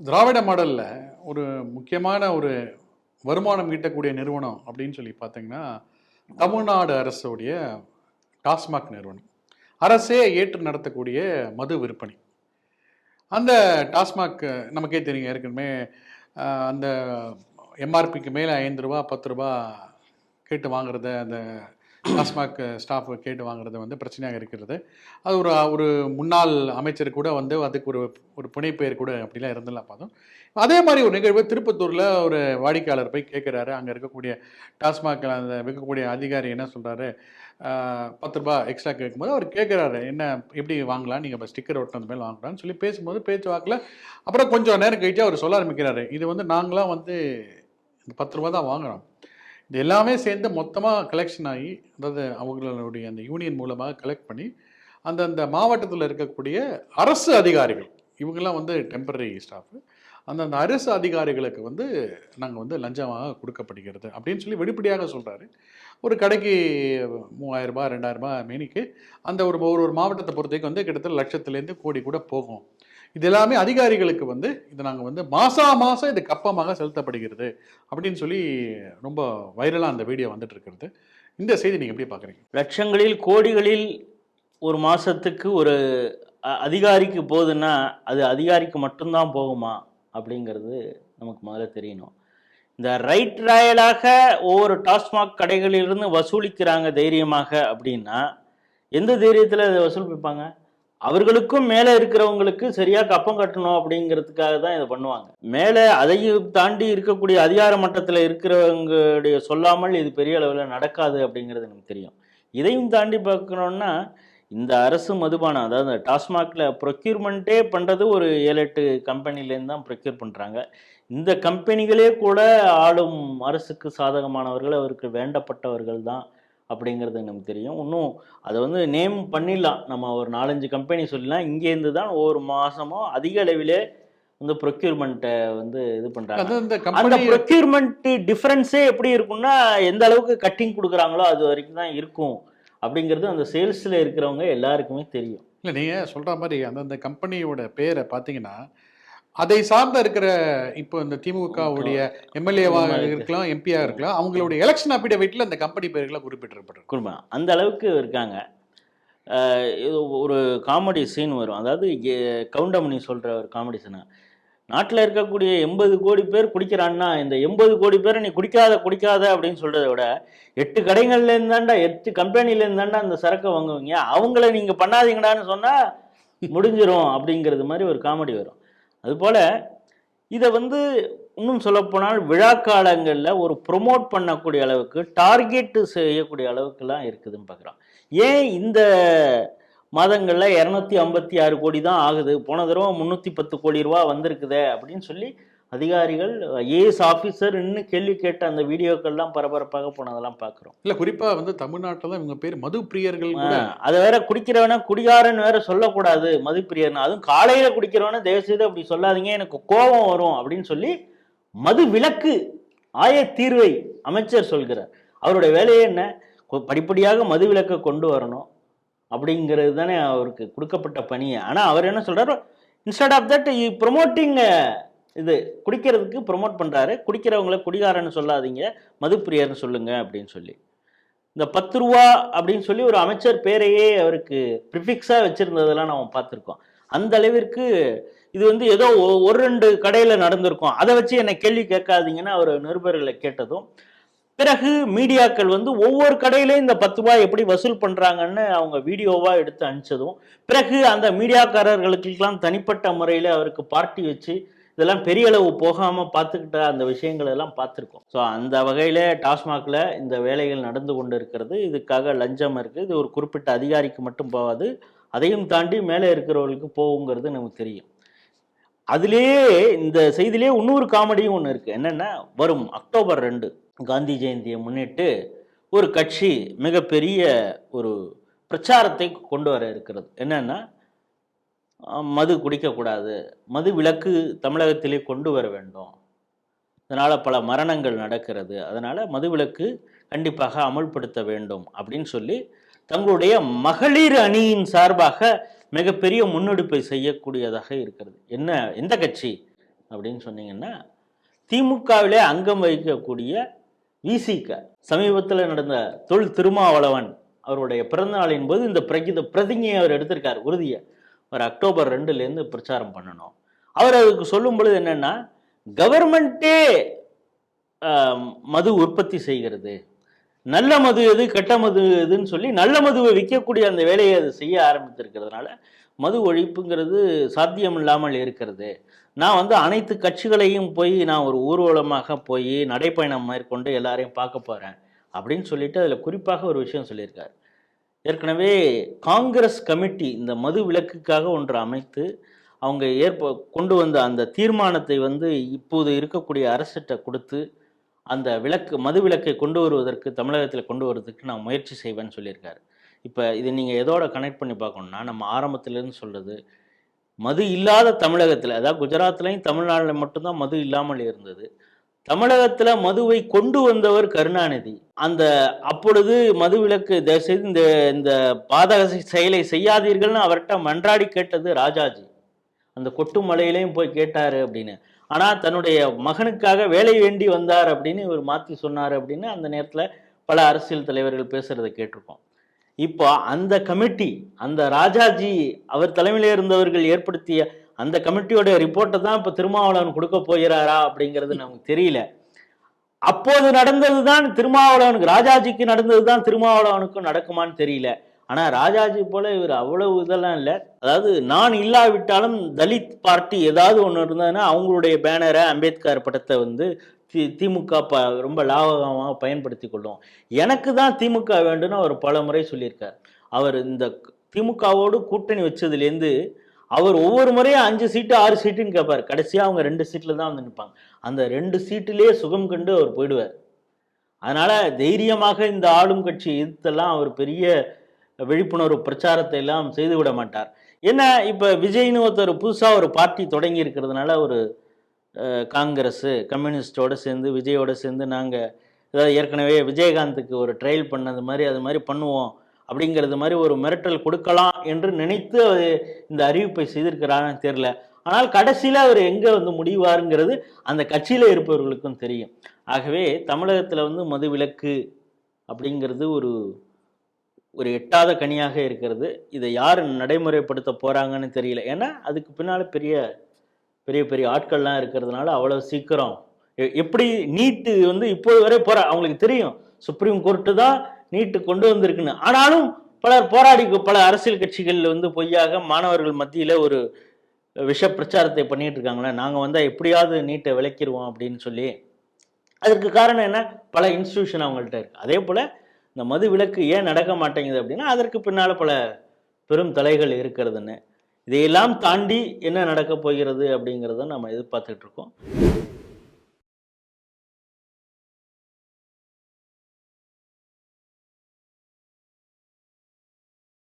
திராவிட மாடலில் ஒரு முக்கியமான ஒரு வருமானம் ஈட்டக்கூடிய நிறுவனம் அப்படின்னு சொல்லி பார்த்தீங்கன்னா தமிழ்நாடு அரசுடைய டாஸ்மாக் நிறுவனம். அரசே ஏற்று நடத்தக்கூடிய மது விற்பனை. அந்த டாஸ்மாக் நமக்கே தெரியும் ஏற்கனவே அந்த எம்ஆர்பிக்கு மேலே ஐந்து ரூபா பத்து ரூபா கேட்டு வாங்குறத அந்த டாஸ்மாக் ஸ்டாஃப் கேட்டு வாங்குறது வந்து பிரச்சனையாக இருக்கிறது. அது ஒரு ஒரு முன்னாள் அமைச்சர் கூட வந்து அதுக்கு ஒரு ஒரு புனைப்பெயர் கூட அப்படிலாம் இருந்தெல்லாம் பார்த்தோம். அதே மாதிரி ஒரு நிகழ்வு திருப்பத்தூரில் ஒரு வாடிக்கையாளர் போய் கேட்குறாரு. அங்கே இருக்கக்கூடிய டாஸ்மாக் அந்த விற்கக்கூடிய அதிகாரி என்ன சொல்கிறாரு பத்து ரூபா எக்ஸ்ட்ரா கேட்கும்போது அவர் கேட்குறாரு என்ன எப்படி வாங்கலாம்? நீங்கள் இப்போ ஸ்டிக்கர் ஒட்டினது மேலே வாங்கலாம்னு சொல்லி பேசும்போது பேச்சு வாக்கில் அப்புறம் கொஞ்சம் நேரம் கழிச்சு அவர் சொல்ல ஆரம்பிக்கிறாரு. இது வந்து நாங்களாம் வந்து இந்த பத்து ரூபா தான் வாங்குறோம். இது எல்லாமே சேர்ந்து மொத்தமாக கலெக்ஷன் ஆகி அதாவது அவங்களுடைய அந்த யூனியன் மூலமாக கலெக்ட் பண்ணி அந்தந்த மாவட்டத்தில் இருக்கக்கூடிய அரசு அதிகாரிகள் இவங்கெல்லாம் வந்து டெம்பரரி ஸ்டாஃபு அந்தந்த அரசு அதிகாரிகளுக்கு வந்து நாங்கள் வந்து லஞ்சமாக கொடுக்கப்படுகிறது அப்படின்னு சொல்லி வெளிப்படையாக சொல்கிறாரு ஒரு கடைக்கு மூவாயிரம் ரூபாய் ரெண்டாயிரம் ரூபாய் மேனிக்கு அந்த ஒரு ஒரு ஒரு மாவட்டத்தை பொறுத்தவரைக்கும் வந்து கிட்டத்தட்ட லட்சத்துலேருந்து கோடி கூட போகும். இது எல்லாமே அதிகாரிகளுக்கு வந்து இதை நாங்கள் வந்து மாசா மாதம் இது கப்பமாக செலுத்தப்படுகிறது அப்படின்னு சொல்லி ரொம்ப வைரலாக அந்த வீடியோ வந்துட்டு இருக்கிறது. இந்த செய்தி நீங்கள் எப்படி பார்க்குறீங்க? லட்சங்களில் கோடிகளில் ஒரு மாதத்துக்கு ஒரு அ- அதிகாரிக்கு போகுதுன்னா அது அதிகாரிக்கு மட்டும்தான் போகுமா அப்படிங்கிறது நமக்கு முதல்ல தெரியணும். இந்த ரைட் ராயலாக ஒவ்வொரு டாஸ்மாக் கடைகளிலிருந்து வசூலிக்கிறாங்க தைரியமாக அப்படின்னா எந்த தைரியத்தில் அதை வசூலிப்பாங்க? அவர்களுக்கும் மேலே இருக்கிறவங்களுக்கு சரியாக கப்பம் கட்டணும் அப்படிங்கிறதுக்காக தான் இதை பண்ணுவாங்க. மேலே அதையும் தாண்டி இருக்கக்கூடிய அதிகார மட்டத்தில் இருக்கிறவங்களுடைய சொல்லாமல் இது பெரிய அளவில் நடக்காது அப்படிங்கிறது நமக்கு தெரியும். இதையும் தாண்டி பார்க்கணுன்னா இந்த அரசு மதுபானம் அதாவது டாஸ்மாகில் ப்ரொக்யூர்மெண்ட்டே பண்ணுறது ஒரு ஏழு எட்டு கம்பெனிலேருந்து தான் ப்ரொக்யூர் பண்ணுறாங்க இந்த கம்பெனிகளே கூட ஆளும் அரசுக்கு சாதகமானவர்கள் அவருக்கு வேண்டப்பட்டவர்கள் தான் அப்படிங்கிறது நமக்கு தெரியும். இன்னும் அதை வந்து நேம் பண்ணிடலாம். நம்ம ஒரு நாலஞ்சு கம்பெனி சொல்லலாம் இங்கேருந்து தான் ஒவ்வொரு மாதமும் அதிக அளவிலே வந்து ப்ரொக்யூர்மெண்ட்டை வந்து இது பண்ணுறாங்க அந்த கம்பெனி ப்ரொக்யூர்மெண்ட் டிஃபரன்ஸே எப்படி இருக்கும்னா எந்த அளவுக்கு கட்டிங் கொடுக்குறாங்களோ அது வரைக்கும் தான் இருக்கும். அப்படிங்கிறது அந்த சேல்ஸில் இருக்கிறவங்க எல்லாருக்குமே தெரியும். இல்லை நீங்கள் சொல்கிற மாதிரி அந்தந்த கம்பெனியோட பேரை பார்த்தீங்கன்னா அதை சார்ந்த இருக்கிற இப்போ இந்த திமுகவுடைய எம்எல்ஏவாக இருக்கு. இருக்கலாம் எம்பியாக இருக்கலாம். அவங்களுடைய எலெக்ஷன் அபிடவிட்டில் அந்த கம்பெனி பேர்களை குறிப்பிட்டிருப்பட்டிருக்கு குடும்பம் அந்த அளவுக்கு இருக்காங்க. இது ஒரு காமெடி சீன் வரும். அதாவது கவுண்டமணி சொல்கிற ஒரு காமெடி சீன் நாட்டில் இருக்கக்கூடிய எண்பது கோடி பேர் குடிக்கிறான்னா இந்த எண்பது கோடி பேரை நீ குடிக்காத குடிக்காத அப்படின்னு சொல்கிறத விட எட்டு கடைகள்ல இருந்தாண்டா எட்டு கம்பெனில இருந்தாண்டா அந்த சரக்கை வாங்குவீங்க. அவங்கள நீங்கள் பண்ணாதீங்கடான்னு சொன்னால் முடிஞ்சிரும் அப்படிங்கிறது மாதிரி ஒரு காமெடி வரும். அதுபோல் இதை வந்து இன்னும் சொல்லப்போனால் விழா காலங்களில் ஒரு ப்ரொமோட் பண்ணக்கூடிய அளவுக்கு டார்கெட் செய்யக்கூடிய அளவுக்குலாம் இருக்குதுன்னு பார்க்குறோம். ஏன் இந்த மாதங்களில் இரநூத்தி ஐம்பத்தி ஆறு கோடி தான் ஆகுது? போன தடவை முந்நூற்றி பத்து கோடி ரூபா வந்திருக்குதே அப்படின்னு சொல்லி அதிகாரிகள் ஐஏஎஸ் ஆஃபீஸர் இன்னும் கேள்வி கேட்ட அந்த வீடியோக்கள்லாம் பரபரப்பாக போனதெல்லாம் பார்க்குறோம் இல்லை குறிப்பாக வந்து தமிழ்நாட்டில் இவங்க பேர் மது பிரியர்கள் அதை வேற குடிக்கிறவன குடிகாரன் வேற சொல்லக்கூடாது மதுப்பிரியர்னு. அதுவும் காலையில குடிக்கிறவன தயவு செய்து அப்படி சொல்லாதீங்க எனக்கு கோபம் வரும் அப்படின்னு சொல்லி மது விலக்கு ஆய தீர்வை அமைச்சர் சொல்கிறார். அவருடைய வேலையே என்ன? படிப்படியாக மது விலக்கை கொண்டு வரணும் அப்படிங்கிறது தானே அவருக்கு கொடுக்கப்பட்ட பணியை. ஆனால் அவர் என்ன சொல்றாரு இன்ஸ்டெட் ஆஃப் தட் ப்ரொமோட்டிங் இது குடிக்கிறதுக்கு ப்ரொமோட் பண்ணுறாரு குடிக்கிறவங்கள குடிகாரன்னு சொல்லாதீங்க. மதுப்பிரியர்னு சொல்லுங்க அப்படின்னு சொல்லி. இந்த பத்து ரூபா அப்படின்னு சொல்லி ஒரு அமைச்சர் பேரையே அவருக்கு ப்ரிஃபிக்ஸாக வச்சுருந்ததெல்லாம் நம்ம பார்த்துருக்கோம். அந்த அளவிற்கு இது வந்து ஏதோ ஒ- ஒரு ரெண்டு கடையில் நடந்திருக்கும். அதை வச்சு என்னை கேள்வி கேட்காதீங்கன்னு அவர் நிருபர்களை கேட்டதும் பிறகு மீடியாக்கள் வந்து ஒவ்வொரு கடையிலையும் இந்த பத்து ரூபாய் எப்படி வசூல் பண்ணுறாங்கன்னு அவங்க வீடியோவாக எடுத்து அனுப்பிச்சதும் பிறகு அந்த மீடியாக்காரர்களுக்கெல்லாம் தனிப்பட்ட முறையில் அவருக்கு பார்ட்டி வச்சு இதெல்லாம் பெரிய அளவு போகாமல் பார்த்துக்கிட்ட அந்த விஷயங்கள் எல்லாம் பார்த்துருக்கோம். ஸோ அந்த வகையில் டாஸ்மாகில் இந்த வேலைகள் நடந்து கொண்டு இருக்கிறது இதுக்காக லஞ்சம் இருக்குது இது ஒரு குறிப்பிட்ட அதிகாரிக்கு மட்டும் போகாது. அதையும் தாண்டி மேலே இருக்கிறவர்களுக்கு போகுங்கிறது நமக்கு தெரியும். அதுலேயே இந்த செய்தியிலே இன்னொரு காமெடியும் ஒன்று இருக்குது என்னென்னா வரும் அக்டோபர் ரெண்டு காந்தி ஜெயந்தியை முன்னிட்டு ஒரு கட்சி மிகப்பெரிய ஒரு பிரச்சாரத்தை கொண்டு வர இருக்கிறது. என்னென்னா மது குடிக்கக்கூடாது. மது விலக்கு தமிழகத்திலே கொண்டு வர வேண்டும். இதனால் பல மரணங்கள் நடக்கிறது. அதனால் மது விளக்கு கண்டிப்பாக அமல்படுத்த வேண்டும் அப்படின்னு சொல்லி தங்களுடைய மகளிர் அணியின் சார்பாக மிகப்பெரிய முன்னெடுப்பை செய்யக்கூடியதாக இருக்கிறது. என்ன எந்த கட்சி அப்படின்னு சொன்னீங்கன்னா திமுகவிலே அங்கம் வகிக்கக்கூடிய விசிக சமீபத்தில் நடந்த தொல் திருமாவளவன் அவருடைய பிறந்தநாளின் போது இந்த பிரகித பிரதிஞையை அவர் எடுத்திருக்கார் உறுதியை. ஒரு அக்டோபர் ரெண்டுலேருந்து பிரச்சாரம் பண்ணணும். அவர் அதுக்கு சொல்லும் பொழுது என்னென்னா கவர்மெண்ட்டே மது உற்பத்தி செய்கிறது. நல்ல மது எது கெட்ட மது எதுன்னு சொல்லி நல்ல மதுவை விற்கக்கூடிய அந்த வேலையை அது செய்ய ஆரம்பித்திருக்கிறதுனால மது ஒழிப்புங்கிறது சாத்தியம் இல்லாமல் இருக்கிறது. நான் வந்து அனைத்து கட்சிகளையும் போய் நான் ஒரு ஊர்வலமாக போய் நடைப்பயணம் மேற்கொண்டு எல்லாரையும் பார்க்க போகிறேன் அப்படின்னு சொல்லிட்டு அதில் குறிப்பாக ஒரு விஷயம் சொல்லியிருக்காரு. ஏற்கனவே காங்கிரஸ் கமிட்டி இந்த மது விலக்குக்காக ஒன்று அமைத்து அவங்க ஏற்ப கொண்டு வந்த அந்த தீர்மானத்தை வந்து இப்போது இருக்கக்கூடிய அரசிட்ட கொடுத்து அந்த விளக்கு மது விலக்கை கொண்டு வருவதற்கு தமிழகத்தில் கொண்டு வருவதற்கு நான் முயற்சி செய்வேன்னு சொல்லியிருக்காரு. இப்போ இது நீங்கள் எதோட கனெக்ட் பண்ணி பார்க்கணும்னா நம்ம ஆரம்பத்திலேருந்து சொல்கிறது மது இல்லாத தமிழகத்தில் அதாவது குஜராத்லேயும் தமிழ்நாட்டில் மட்டும்தான் மது இல்லாமல் இருந்தது. தமிழகத்தில் மதுவை கொண்டு வந்தவர் கருணாநிதி. அந்த அப்பொழுது மது விலக்கு தயவுசெய்து இந்த இந்த பாதக செயலை செய்யாதீர்கள்னு அவர்கிட்ட மன்றாடி கேட்டது ராஜாஜி. அந்த கொட்டு மலையிலையும் போய் கேட்டாரு அப்படின்னு. ஆனால் தன்னுடைய மகனுக்காக வேலை வேண்டி வந்தார் அப்படின்னு இவர் மாற்றி சொன்னார் அப்படின்னு அந்த நேரத்தில் பல அரசியல் தலைவர்கள் பேசுறதை கேட்டிருக்கோம். இப்போ அந்த கமிட்டி அந்த ராஜாஜி அவர் தலைமையில் இருந்தவர்கள் ஏற்படுத்திய அந்த கமிட்டியோடைய ரிப்போர்ட்டை தான் இப்போ திருமாவளவன் கொடுக்க போகிறாரா அப்படிங்கிறது நமக்கு தெரியல. அப்போது நடந்தது தான் திருமாவளவனுக்கு ராஜாஜிக்கு நடந்தது தான் திருமாவளவனுக்கும் நடக்குமான்னு தெரியல. ஆனால் ராஜாஜி போல இவர் அவ்வளவு இதெல்லாம் இல்லை. அதாவது நான் இல்லாவிட்டாலும் தலித் பார்ட்டி ஏதாவது ஒன்று இருந்ததுன்னா அவங்களுடைய பேனரை அம்பேத்கர் படத்தை வந்து தி திமுக ப ரொம்ப லாபகமாக பயன்படுத்தி கொள்ளும். எனக்கு தான் திமுக வேண்டும்னு அவர் பல முறை சொல்லியிருக்கார். அவர் இந்த திமுகவோடு கூட்டணி வச்சதுலேருந்து அவர் ஒவ்வொரு முறையும் அஞ்சு சீட்டு ஆறு சீட்டுன்னு கேட்பார் கடைசியாக அவங்க ரெண்டு சீட்டில் தான் வந்து நிற்பாங்க அந்த ரெண்டு சீட்டிலேயே சுகம் கண்டு அவர் போயிடுவார். அதனால் தைரியமாக இந்த ஆளும் கட்சி எதிர்த்தெல்லாம் அவர் பெரிய விழிப்புணர்வு பிரச்சாரத்தை எல்லாம் செய்து விட மாட்டார். என்ன இப்போ விஜய்னு ஒருத்தர் புதுசாக ஒரு பார்ட்டி தொடங்கி இருக்கிறதுனால ஒரு காங்கிரஸு காங்கிரஸ் கம்யூனிஸ்டோட சேர்ந்து விஜயோட சேர்ந்து நாங்கள் ஏதாவது ஏற்கனவே விஜயகாந்துக்கு ஒரு ட்ரையல் பண்ணது மாதிரி அது மாதிரி பண்ணுவோம். அப்படிங்கிறது மாதிரி ஒரு மிரட்டல் கொடுக்கலாம் என்று நினைத்து அவர் இந்த அறிவிப்பை செய்திருக்கிறான்னு தெரியல. ஆனால் கடைசியில் அவர் எங்கே வந்து முடிவாருங்கிறது அந்த கட்சியில் இருப்பவர்களுக்கும் தெரியும். ஆகவே தமிழகத்தில் வந்து மது விலக்கு அப்படிங்கிறது ஒரு ஒரு எட்டாத கனியாக இருக்கிறது. இதை யார் நடைமுறைப்படுத்த போகிறாங்கன்னு தெரியல. ஏன்னா அதுக்கு பின்னால் பெரிய பெரிய பெரிய ஆட்கள்லாம் இருக்கிறதுனால அவ்வளோ சீக்கிரம் எ- எப்படி நீட்டு வந்து இப்போது வரை போகிற அவங்களுக்கு தெரியும். சுப்ரீம் கோர்ட்டு தான் நீட்டு கொண்டு வந்திருக்குன்னு. ஆனாலும் பலர் போராடி பல அரசியல் கட்சிகள் வந்து பொய்யாக மாணவர்கள் மத்தியில் ஒரு விஷ பிரச்சாரத்தை பண்ணிட்டு இருக்காங்களே நாங்கள் வந்தால் எப்படியாவது நீட்டை விளக்கிடுவோம் அப்படின்னு சொல்லி. அதற்கு காரணம் என்ன? பல இன்ஸ்டிடியூஷன் அவங்கள்ட்ட இருக்குது அதே போல் இந்த மது விலக்கு ஏன் நடக்க மாட்டேங்குது அப்படின்னா அதற்கு பின்னால் பல பெரும் தலைகள் இருக்கிறதுன்னு. இதையெல்லாம் தாண்டி என்ன நடக்க போகிறது அப்படிங்கிறத நம்ம எதிர்பார்த்துட்டு இருக்கோம்.